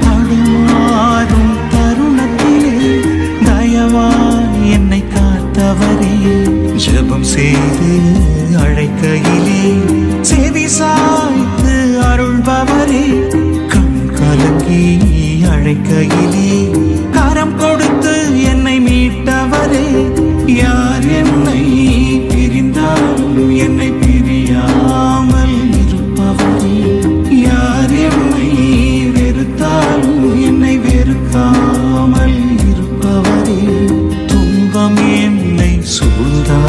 தடுமாறும் தருணத்திலே தயவா என்னை காத்தவரே. ஜபம் செய்து அழைக்கையிலே செவி சாய்த்து அருள்பவரே. கண் கலங்கி அழைக்கையிலே 不知道。